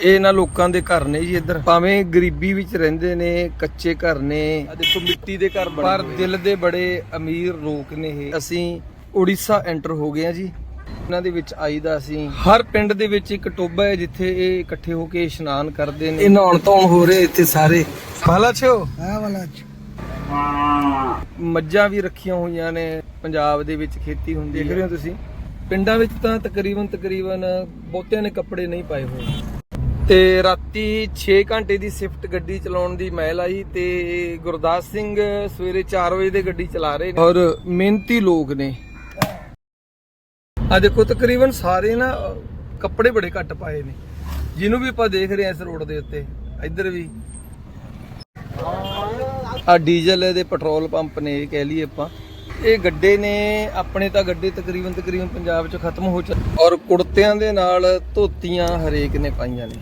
ਇਹ ਇਹਨਾਂ ਲੋਕਾਂ ਦੇ ਘਰ ਨੇ ਜੀ ਇੱਧਰ। ਭਾਵੇਂ ਗਰੀਬੀ ਵਿੱਚ ਰਹਿੰਦੇ ਨੇ ਕੱਚੇ ਘਰ ਨੇ ਆ ਦੇਖੋ ਮਿੱਟੀ ਦੇ ਘਰ ਬਣੇ ਪਰ। ਦਿਲ ਦੇ ਬੜੇ ਅਮੀਰ ਲੋਕ ਨੇ ਇਹ। ਅਸੀਂ ਉੜੀਸਾ ਐਂਟਰ ਹੋ ਗਏ ਆ ਜੀ। ਇਹਨਾਂ ਦੇ ਵਿੱਚ ਆਈਦਾ ਅਸੀਂ। ਹਰ ਪਿੰਡ ਦੇ ਵਿੱਚ ਇੱਕ ਟੋਬਾ ਹੈ ਜਿੱਥੇ ਇਹ ਇਕੱਠੇ ਹੋ ਕੇ ਇਸ਼ਨਾਨ ਕਰਦੇ ਨੇ। ਇਹ ਨਹਾਉਣ ਧੋਣ ਹੋ ਰਹੇ ਇੱਥੇ ਸਾਰੇ। ਭਾਲਾ ਛੋ ਹਾਂ ਵਾਲਾ ਮੱਝਾਂ ਵੀ ਰੱਖੀਆਂ ਹੋਈਆਂ ਨੇ। ਪੰਜਾਬ ਦੇ ਵਿੱਚ ਖੇਤੀ ਹੁੰਦੀ ਦੇਖ ਰਹੇ ਹੋ। ਤੁਸੀਂ। ਪਿੰਡਾਂ ਵਿੱਚ ਤਾਂ ਤਕਰੀਬਨ ਤਕਰੀਬਨ ਬਹੁਤਿਆਂ ਨੇ ਕੱਪੜੇ ਨਹੀਂ ਪਾਏ ਹੋਏ। ਤੇ ਰਾਤੀ 6 ਘੰਟੇ ਦੀ ਸ਼ਿਫਟ ਗੱਡੀ ਚਲਾਉਣ ਦੀ ਮਹਿਲ ਆਈ ਤੇ ਗੁਰਦਾਸ ਸਿੰਘ ਸਵੇਰੇ 4 ਵਜੇ ਦੇ ਗੱਡੀ ਚਲਾ ਰਹੇ ਨੇ। ਔਰ ਮਿਹਨਤੀ ਲੋਕ ਨੇ। ਆ ਦੇਖੋ, ਤਕਰੀਬਨ ਸਾਰੇ ਨਾ ਕੱਪੜੇ ਬੜੇ ਘੱਟ ਪਾਏ ਨੇ। ਜਿਹਨੂੰ ਵੀ ਆਪਾਂ ਦੇਖ ਰਹੇ ਹਾਂ ਇਸ ਰੋਡ ਦੇ ਉੱਤੇ, ਇੱਧਰ ਵੀ। ਆ ਡੀਜ਼ਲ ਦੇ ਪੈਟਰੋਲ ਪੰਪ ਨੇ, ਇਹ ਕਹਿ ਲਈਏ ਆਪਾਂ। ਇਹ ਗੱਡੇ ਨੇ, ਆਪਣੇ ਤਾਂ ਗੱਡੇ ਤਕਰੀਬਨ ਤਕਰੀਬਨ ਪੰਜਾਬ 'ਚ ਖਤਮ ਹੋ ਚੁੱਕੇ ਔਰ ਕੁੜਤਿਆਂ ਦੇ ਨਾਲ ਧੋਤੀਆਂ ਹਰੇਕ ਨੇ ਪਾਈਆਂ ਨੇ।